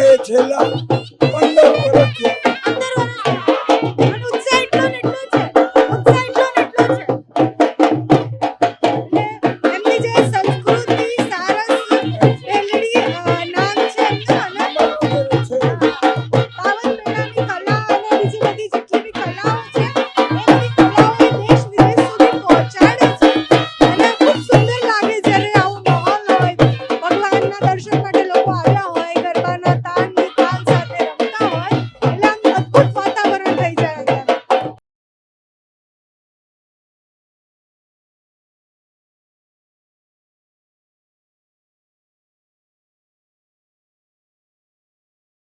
পেয়েছিলাম